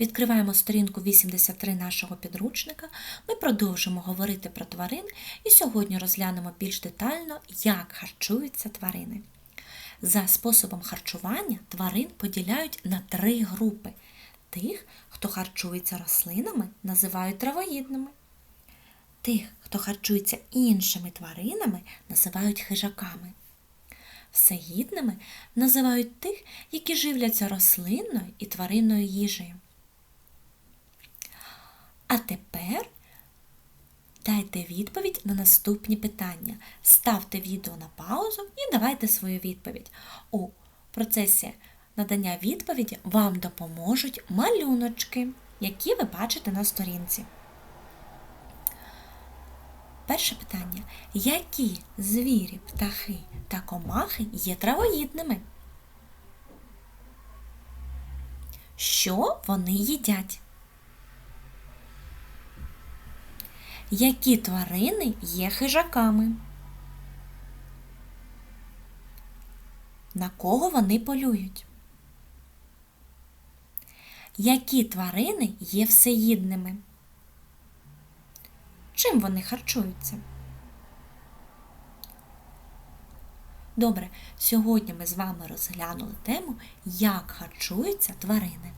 Відкриваємо сторінку 83 нашого підручника. Ми продовжимо говорити про тварин і сьогодні розглянемо більш детально, як харчуються тварини. За способом харчування тварин поділяють на три групи. Тих, хто харчується рослинами, називають травоїдними. Тих, хто харчується іншими тваринами, називають хижаками. Всеїдними називають тих, які живляться рослинною і тваринною їжею. А тепер дайте відповідь на наступні питання. Ставте відео на паузу і давайте свою відповідь. У процесі надання відповіді вам допоможуть малюночки, які ви бачите на сторінці. Перше питання. Які звірі, птахи та комахи є травоїдними? Що вони їдять? Які тварини є хижаками? На кого вони полюють? Які тварини є всеїдними? Чим вони харчуються? Добре, сьогодні ми з вами розглянули тему, як харчуються тварини.